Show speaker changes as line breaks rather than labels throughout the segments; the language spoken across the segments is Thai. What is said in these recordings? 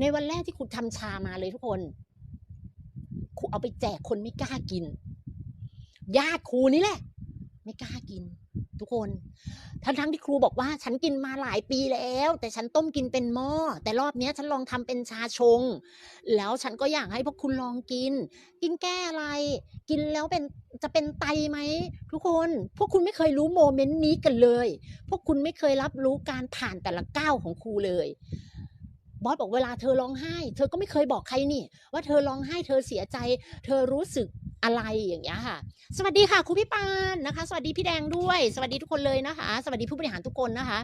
ในวันแรกที่ครูทำชามาเลยทุกคนครูเอาไปแจกคนไม่กล้ากิน ญาติครูนี่แหละ ไม่กล้ากิน ทุกคน ทั้งทั้งๆที่ครูบอกว่า ฉันกินมาหลายปีแล้ว แต่ฉันต้มกินเป็นหม้อแต่รอบนี้ฉันลองทำเป็นชาชง แล้วฉันก็อยากให้พวกคุณลองกิน กินแก้อะไร กินแล้วเป็นจะเป็นไตไหมทุกคน พวกคุณไม่เคยรู้โมเมนต์นี้กันเลย พวกคุณไม่เคยรับรู้การผ่านแต่ละก้าวของครูเลย บอสบอกเวลาเธอร้องไห้ เธอก็ไม่เคยบอกใครนี่ ว่าเธอร้องไห้ เธอเสียใจ เธอรู้สึกอะไรอย่างเงี้ยค่ะ สวัสดีค่ะครูพี่ปานนะคะ สวัสดีพี่แดงด้วย สวัสดีทุกคนเลยนะคะ สวัสดีผู้บริหารทุกคนนะคะ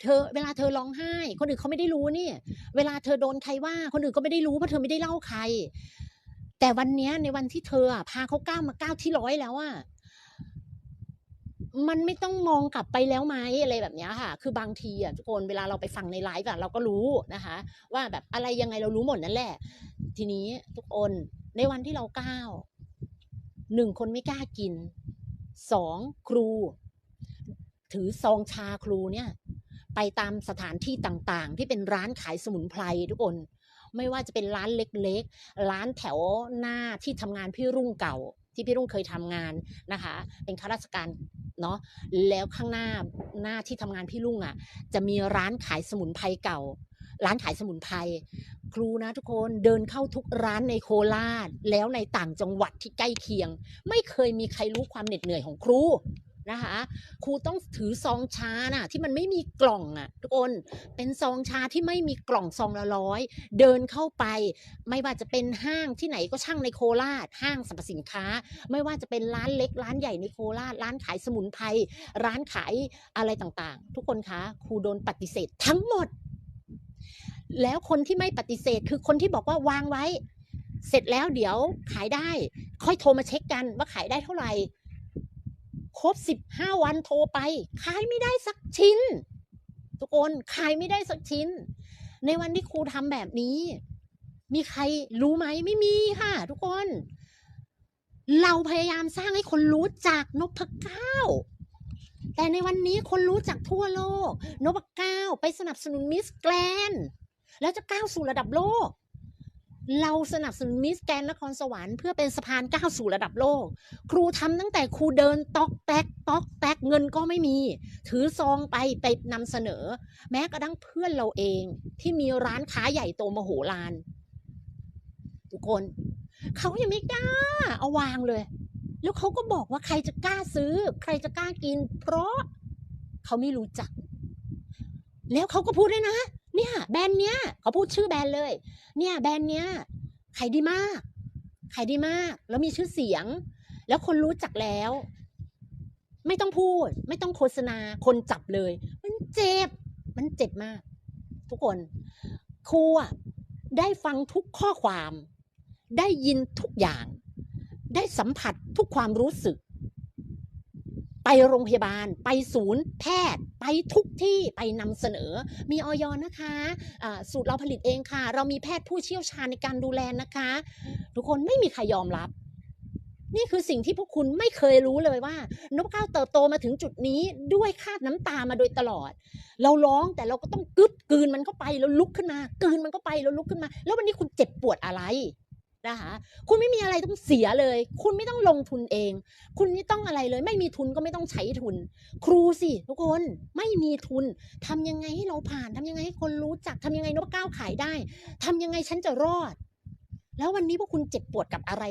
เธอเวลาเธอร้องไห้ คนอื่นเขาไม่ได้รู้นี่ เวลาเธอโดนใครว่า คนอื่นก็ไม่ได้รู้เพราะเธอไม่ได้เล่าใคร แต่วันนี้ในวันที่เธอพาเขาก้าวมาก้าวที่ร้อยแล้วอะ มันไม่ต้องมองกลับไปแล้วไหมอะไรแบบนี้ค่ะ คือบางทีอะทุกคนเวลาเราไปฟังในไลฟ์อะเราก็รู้นะคะ ว่าแบบอะไรยังไงเรารู้หมดนั่นแหละ ทีนี้ทุกคนในวันที่เราก้าวหนึ่งคนไม่กล้ากินสองครู ถือซองชาครูเนี่ย ไปตามสถานที่ต่างๆ ที่เป็นร้านขายสมุนไพรทุกคน ไม่ว่าจะเป็นร้านเล็กๆ ร้านแถวหน้าที่ทำงานพี่รุ่งเก่าที่พี่รุ่งเคยทำงานนะคะ เป็นข้าราชการ เนาะแล้วข้างหน้าหน้าที่ทำงานพี่ลุงอะ่ะ จะมีร้านขายสมุนไพรเก่า ร้านขายสมุนไพรครูนะทุกคนเดินเข้าทุกร้านในโคราชแล้วในต่างจังหวัดที่ใกล้เคียง ไม่เคยมีใครรู้ความเหน็ดเหนื่อยของครู นะคะครูต้องถือซองชาน่ะที่มันไม่มีกล่องอะ ทุกคนเป็นซองชาที่ไม่มีกล่องซองละร้อยเดินเข้าไป ไม่ว่าจะเป็นห้างที่ไหนก็ช่างในโคราช ห้างสรรพสินค้า ไม่ว่าจะเป็นร้านเล็กร้านใหญ่ในโคราช ร้านขายสมุนไพรร้านขายอะไรต่างๆ ทุกคนคะครูโดนปฏิเสธทั้งหมด แล้วคนที่ไม่ปฏิเสธคือคนที่บอกว่าวางไว้ เสร็จแล้วเดี๋ยวขายได้ ค่อยโทรมาเช็คกันว่าขายได้เท่าไหร่ ครบสิบห้าวันโทรไป ขายไม่ได้สักชิ้น ทุกคนขายไม่ได้สักชิ้น ในวันที่ครูทำแบบนี้ มีใครรู้ไหมไม่มีค่ะ ทุกคน เราพยายามสร้างให้คนรู้จักนพเก้าแต่ในวันนี้คนรู้จักทั่วโลก นพเก้าไปสนับสนุนมิสแกรนแล้วจะก้าวสู่ระดับโลก เราสนับสนุนมิสแกรนนครสวรรค์เพื่อเป็นสะพานก้าวสู่ระดับโลก ครูทำตั้งแต่ครูเดินตอกแตกตอกแตกเงินก็ไม่มี ถือซองไปไปนำเสนอ แม้กระทั่งเพื่อนเราเองที่มีร้านค้าใหญ่โตมโหฬารทุกคนเขายังไม่กล้าเอาวางเลย แล้วเขาก็บอกว่าใครจะกล้าซื้อ ใครจะกล้ากิน เพราะเขาไม่รู้จัก แล้วเขาก็พูดด้วยนะ เนี่ยแบรนด์เนี้ยเขาพูดชื่อแบรนด์เลย เนี่ยแบรนด์เนี้ยขายดีมากขายดีมาก แล้วมีชื่อเสียง แล้วคนรู้จักแล้ว ไม่ต้องพูด ไม่ต้องโฆษณา คนจับเลย มันเจ็บ มันเจ็บมาก ทุกคน ครูได้ฟังทุกข้อความ ได้ยินทุกอย่าง ได้สัมผัสทุกความรู้สึก ไปโรงพยาบาล ไปศูนย์แพทย์ ไปทุกที่ไปนำเสนอ มีออยนะคะอ่าสูตรเราผลิตเองค่ะ เรามีแพทย์ผู้เชี่ยวชาญในการดูแลนะคะ ทุกคนไม่มีใครยอมรับ นี่คือสิ่งที่พวกคุณไม่เคยรู้เลยว่านพเก้าวเติบโตมาถึงจุดนี้ด้วยคาดน้ำตามาโดยตลอด เราร้องแต่เราก็ต้องกึดกืนมันเข้าไปแล้วลุกขึ้นมา กืนมันเข้าไปแล้วลุกขึ้นมา แล้ววันนี้คุณเจ็บปวดอะไร นะคะ คุณไม่มีอะไรต้องเสียเลย คุณไม่ต้องลงทุนเอง คุณไม่ต้องอะไรเลย ไม่มีทุนก็ไม่ต้องใช้ทุน ครูสิทุกคนไม่มีทุนทำยังไงให้เราผ่านทำยังไงให้คนรู้จักทำยังไงนพเก้าขายได้ทำยังไงฉันจะรอด แล้ววันนี้พวกคุณเจ็บปวดกับอะไร